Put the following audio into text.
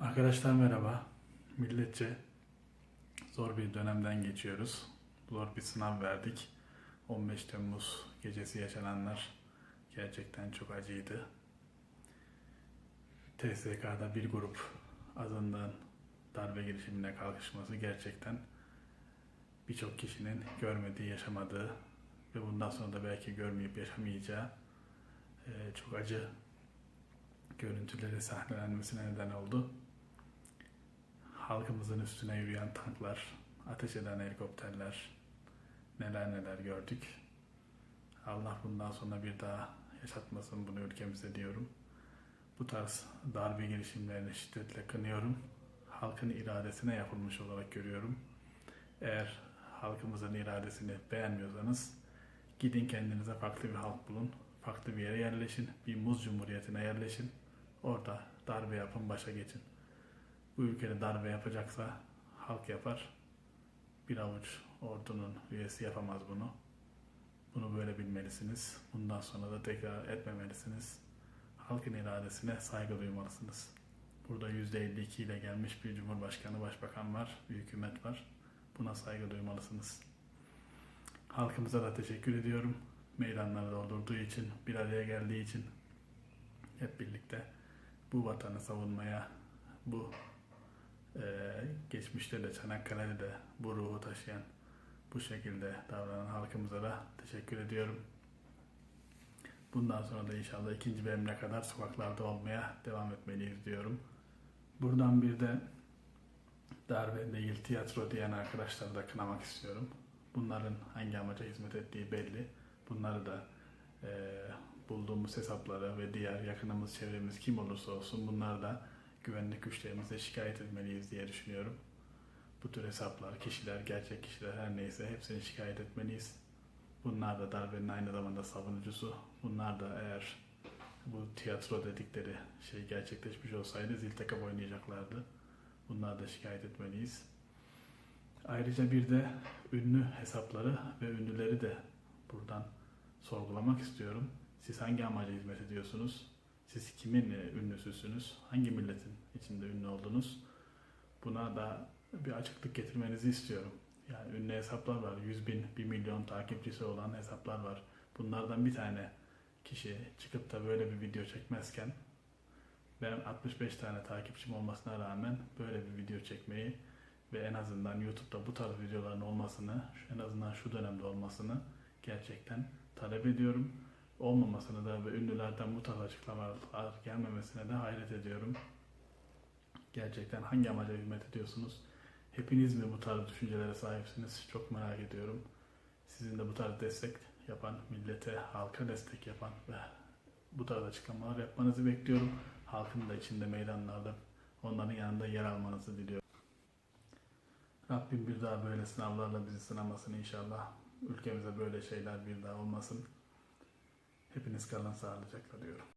Arkadaşlar merhaba. Milletçe zor bir dönemden geçiyoruz. Zor bir sınav verdik. 15 Temmuz gecesi yaşananlar gerçekten çok acıydı. TSK'da bir grup azından darbe girişimine kalkışması gerçekten birçok kişinin görmediği, yaşamadığı ve bundan sonra da belki görmeyip yaşamayacağı eee, çok acı görüntüleri sahnelenmesine neden oldu. Halkımızın üstüne yürüyen tanklar, ateş eden helikopterler, neler neler gördük. Allah bundan sonra bir daha yaşatmasın bunu ülkemize diyorum. Bu tarz darbe girişimlerini şiddetle kınıyorum. Halkın iradesine yapılmış olarak görüyorum. Eğer halkımızın iradesini beğenmiyorsanız gidin kendinize farklı bir halk bulun. Farklı bir yere yerleşin. Bir muz cumhuriyetine yerleşin. Orada darbe yapın, başa geçin. Bu ülkede darbe yapacaksa halk yapar. Bir avuç ordunun üyesi yapamaz bunu. Bunu böyle bilmelisiniz. Bundan sonra da tekrar etmemelisiniz. Halkın iradesine saygı duymalısınız. Burada %52 ile gelmiş bir cumhurbaşkanı, başbakan var, bir hükümet var. Buna saygı duymalısınız. Halkımıza da teşekkür ediyorum. Meydanları doldurduğu için, bir araya geldiği için hep birlikte bu vatanı savunmaya, bu eee, geçmişte de Çanakkale'de de bu ruhu taşıyan, bu şekilde davranan halkımıza da teşekkür ediyorum. Bundan sonra da inşallah ikinci bölümüne kadar sokaklarda olmaya devam etmeliyiz diyorum. Buradan bir de darbe değil tiyatro diyen arkadaşları da kınamak istiyorum. Bunların hangi amaca hizmet ettiği belli. Bunları da eee, bulduğumuz hesapları ve diğer yakınımız, çevremiz kim olursa olsun bunları da güvenlik güçlerimize şikayet etmeliyiz diye düşünüyorum. Bu tür hesaplar, kişiler, gerçek kişiler her neyse hepsini şikayet etmeliyiz. Bunlar da darbenin aynı zamanda savunucusu. Bunlar da eğer bu tiyatro dedikleri şey gerçekleşmiş olsaydı zil takıp oynayacaklardı. Bunlar da şikayet etmeliyiz. Ayrıca bir de ünlü hesapları ve ünlüleri de buradan sorgulamak istiyorum. Siz hangi amaca hizmet ediyorsunuz? Siz kimin e, ünlüsüsünüz? Hangi milletin içinde ünlü oldunuz? Buna da bir açıklık getirmenizi istiyorum. Yani ünlü hesaplar var. 100 bin, 1 milyon takipçisi olan hesaplar var. Bunlardan bir tane kişi çıkıp da böyle bir video çekmezken ben 65 tane takipçim olmasına rağmen böyle bir video çekmeyi ve en azından YouTube'da bu tarz videoların olmasını, en azından şu dönemde olmasını gerçekten talep ediyorum. Olmamasını da ve ünlülerden bu tarz açıklamalar gelmemesine de hayret ediyorum. Gerçekten hangi amaca hizmet ediyorsunuz? Hepiniz mi bu tarz düşüncelere sahipsiniz? Çok merak ediyorum. Sizin de bu tarz destek yapan, millete, halka destek yapan ve bu tarz açıklamalar yapmanızı bekliyorum. Halkın da içinde meydanlarda onların yanında yer almanızı diliyorum. Rabbim bir daha böyle sınavlarla bizi sınamasın inşallah. Ülkemize böyle şeyler bir daha olmasın. Hepiniz kalın sağlıcakla diyorum.